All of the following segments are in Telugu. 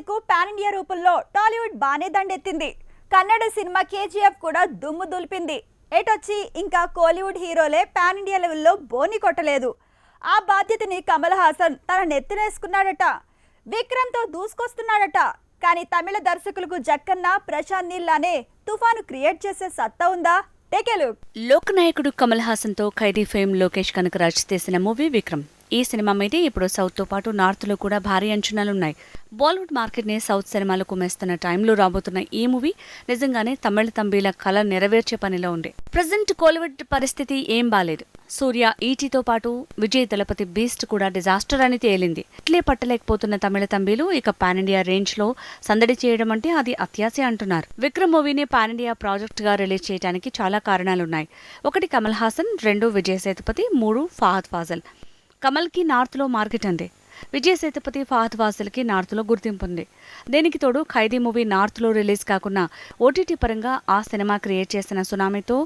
కన్నడకు పాన్ ఇండియా రూపంలో టాలీవుడ్ బానే దండెత్తింది. కన్నడ సినిమా కేజీఎఫ్ కూడా దుమ్ము దులిపింది. ఏటొచ్చి ఇంకా కోలీవుడ్ హీరోలే పాన్ ఇండియా లెవెల్లో బోని కొట్టలేదు. ఆ బాధ్యతని కమల్ హాసన్ తన నెత్తినేసుకున్నాడట. విక్రమ్తో దూసుకొస్తున్నాడట. కానీ తమిళ దర్శకులకు జక్కన్న ప్రశాంత్ నీల్లానే తుఫాను క్రియేట్ చేసే సత్తా ఉందా? Take a look. లోక్ నాయకుడు కమల్ హాసన్తో ఖైదీ ఫేమ్ లోకేష్ కనకరాజ్ తీసిన మూవీ విక్రమ్. ఈ సినిమా మీదే ఇప్పుడు సౌత్తో పాటు నార్త్లో కూడా భారీ అంచనాలున్నాయి. బాలీవుడ్ మార్కెట్ని సౌత్ సినిమాలు కుమ్మేస్తున్న టైంలో రాబోతున్న ఈ మూవీ నిజంగానే తమిళ తంబీల కళ నెరవేర్చే పనిలో ఉంది. ప్రజెంట్ కోలీవుడ్ పరిస్థితి ఏం బాలేదు. సూర్య ఈటీతో పాటు విజయ్ దళపతి బీస్ట్ కూడా డిజాస్టర్ అని తేలింది. ఇట్లే పట్టలేకపోతున్న తమిళ తంబీలు ఇక పాన్ ఇండియా రేంజ్లో సందడి చేయడం అంటే అది అత్యాశ అంటున్నారు. విక్రమ్ మూవీని పాన్ ఇండియా ప్రాజెక్ట్గా రిలీజ్ చేయడానికి చాలా కారణాలున్నాయి. ఒకటి కమల్ హాసన్ రెండు విజయ్ సేతుపతి మూడు ఫాహద్ ఫాజల్. కమల్కి నార్త్లో మార్కెట్ ఉంది విజయ్ సేతుపతి ఫహద్ వాసులకి నార్త్లో గుర్తింపు ఉంది. దీనికి తోడు ఖైదీ మూవీ నార్త్లో రిలీజ్ కాకుండా ఓటీటీ పరంగా ఆ సినిమా క్రియేట్ చేసిన సునామీతో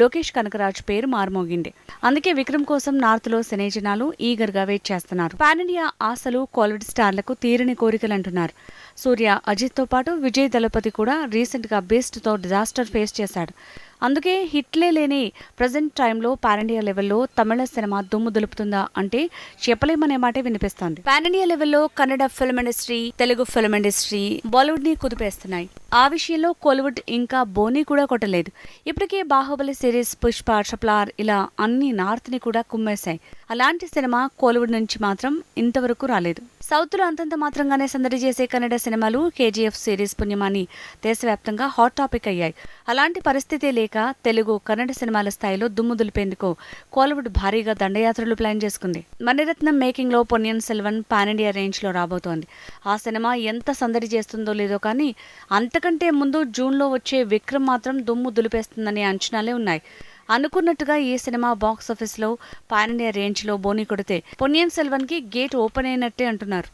లోకేష్ కనకరాజ్ పేరు మారుమోగింది. అందుకే విక్రమ్ కోసం నార్త్లో సినీ జనాలు ఈగర్గా వెయిట్ చేస్తున్నారు. పాన్ ఇండియా ఆశలు కోలివుడ్ స్టార్లకు తీరని కోరికలు అంటున్నారు సూర్య అజిత్తో పాటు విజయ్ దళపతి కూడా రీసెంట్గా బెస్ట్తో డిజాస్టర్ ఫేస్ చేశాడు. అందుకే హిట్లే లేని ప్రజెంట్ టైంలో పాన్ ఇండియా లెవెల్లో తమిళ సినిమా దుమ్ము దులుపుతుందా అంటే చెప్పలేమనే మాటే వినిపిస్తోంది. పాన్ ఇండియా లెవెల్లో Kannada film industry Telugu film industry బాలీవుడ్ని కుదిపేస్తున్నాయి. ఆ విషయంలో కోలీవుడ్ ఇంకా బోనీ కూడా కొట్టలేదు. ఇప్పటికే బాహుబలి సిరీస్ పుష్ప షప్లార్ ఇలా అన్ని నార్త్ని కూడా కుమ్మేశాయి. అలాంటి సినిమా కోలీవుడ్ నుంచి మాత్రం ఇంతవరకు రాలేదు. సౌత్లో అంతంత మాత్రంగానే సందడి చేసే కన్నడ సినిమాలు కేజీఎఫ్ సిరీస్ పుణ్యమాని దేశవ్యాప్తంగా హాట్ టాపిక్ అయ్యాయి. అలాంటి పరిస్థితి లేక తెలుగు కన్నడ సినిమాల స్థాయిలో దుమ్ము దులిపేందుకు కోలీవుడ్ భారీగా దండయాత్రలు ప్లాన్ చేసుకుంది. మణిరత్నం మేకింగ్లో పొన్నియన్ సెల్వన్ పాన్ ఇండియా రేంజ్లో రాబోతోంది. ఆ సినిమా ఎంత సందడి చేస్తుందో లేదో కానీ అంతకంటే ముందు జూన్లో వచ్చే విక్రమ్ మాత్రం దుమ్ము దులిపేస్తుందనే అంచనాలే ఉన్నాయి. అనుకున్నట్టుగా ఈ సినిమా బాక్స్ ఆఫీస్లో పాన్ ఇండియా రేంజ్లో బోని కొడితే పొన్నియన్ సెల్వన్కి గేట్ ఓపెన్ అయినట్టే అంటున్నారు.